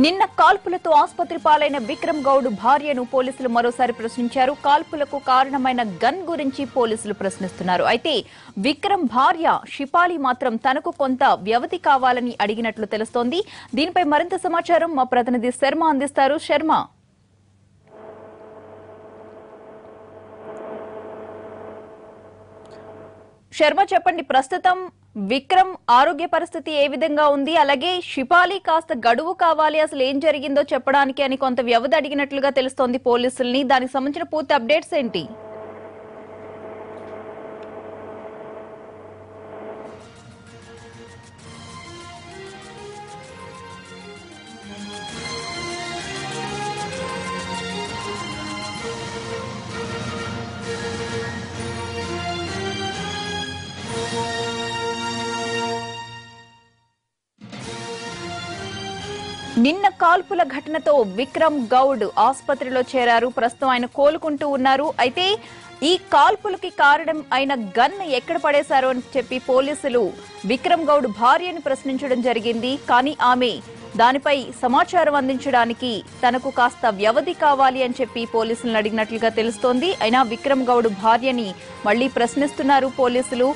నిన్న కాల్పులతో ఆసుపత్రి పాలైన విక్రమ్ గౌడ్ భార్యను పోలీసులు మరోసారి ప్రశ్నించారు. కాల్పులకు కారణమైన గన్ గురించి పోలీసులు ప్రశ్నిస్తున్నారు. అయితే విక్రమ్ భార్య షిపాలి మాత్రం తనకు కొంత వ్యవధి కావాలని అడిగినట్లు తెలుస్తోంది. దీనిపై మరింత సమాచారం మా ప్రతినిధి శర్మ అందిస్తారు. శర్మ. శర్మ చెప్పండి ప్రస్తుతం విక్రమ్ ఆరోగ్య పరిస్థితి ఏ విధంగా ఉంది? అలాగే షిపాలి కాస్త గడువు కావాలి. అసలు ఏం జరిగిందో చెప్పడానికి అని కొంత వ్యవధి అడిగినట్లుగా తెలుస్తోంది పోలీసుల్ని. దానికి సంబంధించిన పూర్తి అప్డేట్స్ ఏంటి? నిన్న కాల్పుల ఘటనతో విక్రమ్ గౌడ్ ఆసుపత్రిలో చేరారు. ప్రస్తుతం ఆయన కోలుకుంటూ ఉన్నారు. అయితే ఈ కాల్పులకి కారణం అయిన గన్ ఎక్కడ పడేశారు అని చెప్పి పోలీసులు విక్రమ్ గౌడ్ భార్యను ప్రశ్నించడం జరిగింది. కానీ ఆమె దానిపై సమాచారం అందించడానికి తనకు కాస్త వ్యవధి కావాలి అని చెప్పి పోలీసులను అడిగినట్లుగా తెలుస్తోంది. అయినా విక్రమ్ గౌడ్ భార్యని మళ్ళీ ప్రశ్నిస్తున్నారు పోలీసులు.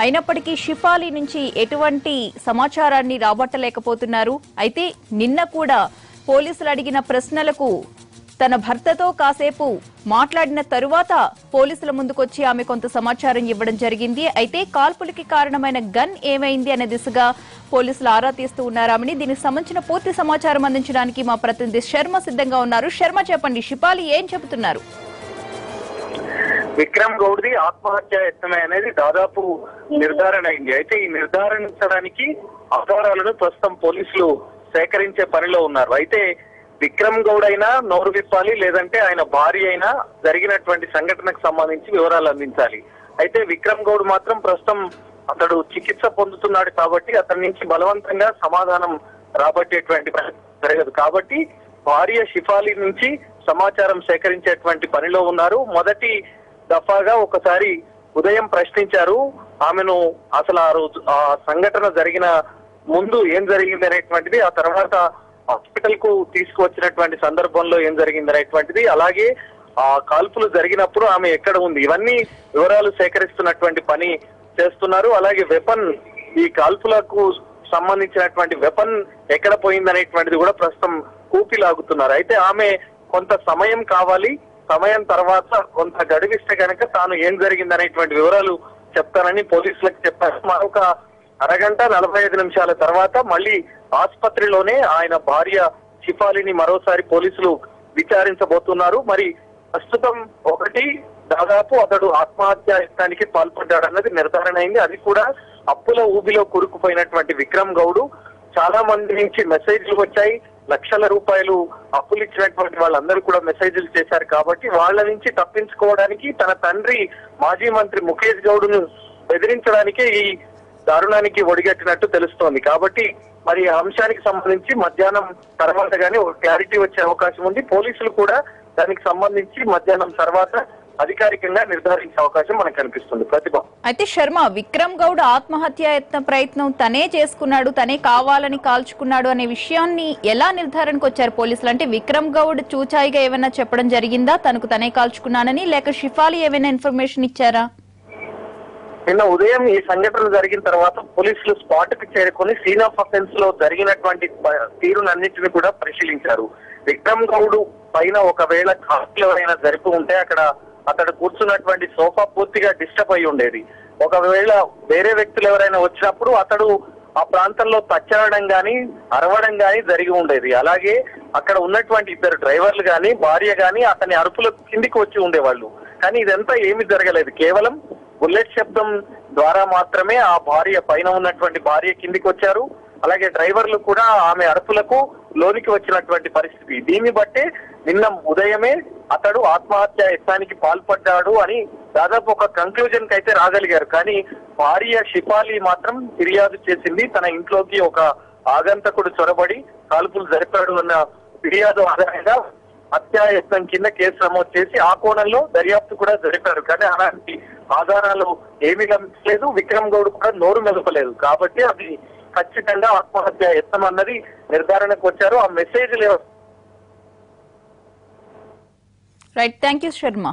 అయినప్పటికీ షిఫాలి నుంచి ఎటువంటి సమాచారాన్ని రాబట్టలేకపోతున్నారు. అయితే నిన్న కూడా పోలీసులు అడిగిన ప్రశ్నలకు తన భర్తతో కాసేపు మాట్లాడిన తరువాత పోలీసుల ముందుకొచ్చి ఆమె కొంత సమాచారం ఇవ్వడం జరిగింది. అయితే కాల్పులకి కారణమైన గన్ ఏమైంది అనే దిశగా పోలీసులు ఆరా తీస్తూ ఉన్నారామని దీనికి సంబంధించిన పూర్తి సమాచారం అందించడానికి మా ప్రతినిధి శర్మ సిద్ధంగా ఉన్నారు. శర్మ చెప్పండి షిపాలి ఏం చెబుతున్నారు? విక్రమ్ గౌడ్ది ఆత్మహత్య యత్నమే అనేది దాదాపు నిర్ధారణ అయింది. అయితే ఈ నిర్ధారించడానికి ఆధారాలను ప్రస్తుతం పోలీసులు సేకరించే పనిలో ఉన్నారు. అయితే విక్రమ్ గౌడ్ అయినా నోరు విప్పాలి లేదంటే ఆయన భార్య అయినా జరిగినటువంటి సంఘటనకు సంబంధించి వివరాలు అందించాలి. అయితే విక్రమ్ గౌడ్ మాత్రం ప్రస్తుతం అతడు చికిత్స పొందుతున్నాడు కాబట్టి అతని నుంచి బలవంతంగా సమాధానం రాబట్టేటువంటి పని జరగదు కాబట్టి భార్య షిఫాలి నుంచి సమాచారం సేకరించేటువంటి పనిలో ఉన్నారు. మొదటి దఫాగా ఒకసారి ఉదయం ప్రశ్నించారు. ఆమెను అసలు ఆ రోజు ఆ సంఘటన జరిగిన ముందు ఏం జరిగింది అనేటువంటిది ఆ తర్వాత హాస్పిటల్కు తీసుకువచ్చినటువంటి సందర్భంలో ఏం జరిగింది అనేటువంటిది అలాగే ఆ కాల్పులు జరిగినప్పుడు ఆమె ఎక్కడ ఉంది ఇవన్నీ వివరాలు సేకరిస్తున్నటువంటి పని చేస్తున్నారు. అలాగే వెపన్ ఈ కాల్పులకు సంబంధించినటువంటి వెపన్ ఎక్కడ పోయింది అనేటువంటిది కూడా ప్రస్తుతం కూపి లాగుతున్నారు అయితే ఆమె కొంత సమయం కావాలి సమయం తర్వాత కొంత గడిగిస్తే కనుక తాను ఏం జరిగింది అనేటువంటి వివరాలు చెప్తానని పోలీసులకు చెప్పారు. మరొక అరగంట నలభై ఐదు నిమిషాల తర్వాత మళ్ళీ ఆసుపత్రిలోనే ఆయన భార్య షిఫాలిని మరోసారి పోలీసులు విచారించబోతున్నారు. మరి ప్రస్తుతం ఒకటి దాదాపు అతడు ఆత్మహత్య యత్నానికి పాల్పడ్డాడన్నది నిర్ధారణ అయింది. అది కూడా అప్పుల ఊబిలో కూరుకుపోయినటువంటి విక్రమ్ గౌడు. చాలా మంది నుంచి మెసేజ్లు వచ్చాయి. లక్షల రూపాయలు అప్పులు ఇచ్చినటువంటి వాళ్ళందరూ కూడా మెసేజ్లు చేశారు కాబట్టి వాళ్ళ నుంచి తప్పించుకోవడానికి తన తండ్రి మాజీ మంత్రి ముఖేష్ గౌడ్ను బెదిరించడానికే ఈ దారుణానికి ఒడిగట్టినట్టు తెలుస్తోంది. కాబట్టి మరి అంశానికి సంబంధించి మధ్యాహ్నం తర్వాత గానీ ఒక క్లారిటీ వచ్చే అవకాశం ఉంది. పోలీసులు కూడా దానికి సంబంధించి మధ్యాహ్నం తర్వాత అధికారికంగా నిర్ధారించే అవకాశం మనకు కనిపిస్తుంది. ప్రతిభ. అయితే శర్మ విక్రమ్ గౌడ్ ఆత్మహత్య యత్న ప్రయత్నం తనే చేసుకున్నాడు తనే కావాలని కాల్చుకున్నాడు అనే విషయాన్ని ఎలా నిర్ధారణకు వచ్చారు పోలీసులు? అంటే విక్రమ్ గౌడ్ చూచాయిగా ఏమైనా చెప్పడం జరిగిందా? తనకు తనే కాల్చుకున్నానని లేక షిఫాలి ఏమైనా ఇన్ఫర్మేషన్ ఇచ్చారా? నిన్న ఉదయం ఈ సంఘటన జరిగిన తర్వాత పోలీసులు స్పాట్కి చేరుకొని సీన్ ఆఫ్ అఫెన్స్లో జరిగినటువంటి తీరునన్నింటిని కూడా పరిశీలించారు. విక్రమ్ గౌడ్ పైన ఒకవేళ కాస్ట్లు ఎవరైనా జరిపి ఉంటే అక్కడ అతడు కూర్చున్నటువంటి సోఫా పూర్తిగా డిస్టర్బ్ అయి ఉండేది. ఒకవేళ వేరే వ్యక్తులు ఎవరైనా వచ్చినప్పుడు అతడు ఆ ప్రాంతంలో తచ్చడం గాని అరవడం గాని జరిగి ఉండేది. అలాగే అక్కడ ఉన్నటువంటి ఇద్దరు డ్రైవర్లు గాని భార్య గాని అతని అరుపుల కిందికి వచ్చి ఉండేవాళ్ళు. కానీ ఇదంతా ఏమీ జరగలేదు. కేవలం బుల్లెట్ శబ్దం ద్వారా మాత్రమే ఆ భార్య పైన ఉన్నటువంటి భార్య కిందికి వచ్చారు. అలాగే డ్రైవర్లు కూడా ఆమె అరుపులకు లోనికి వచ్చినటువంటి పరిస్థితి. దీన్ని బట్టే నిన్న ఉదయమే అతడు ఆత్మహత్య యత్నానికి పాల్పడ్డాడు అని దాదాపు ఒక కంక్లూజన్కి అయితే రాగలిగారు. కానీ భార్య షిపాలి మాత్రం ఫిర్యాదు చేసింది. తన ఇంట్లోకి ఒక ఆగంతకుడు చొరబడి కాల్పులు జరిపాడు అన్న ఫిర్యాదు ఆధారంగా హత్యాయత్నం కింద కేసు నమోదు చేసి ఆ కోణంలో దర్యాప్తు కూడా జరిపారు. కానీ అలాంటి ఆధారాలు ఏమీ లభించలేదు విక్రమ్ గౌడ్ కూడా నోరు మెదపలేదు. కాబట్టి అది ఖచ్చితంగా ఆత్మహత్య యత్నం అన్నది నిర్ధారణకు వచ్చారు. ఆ message right thank you Sharma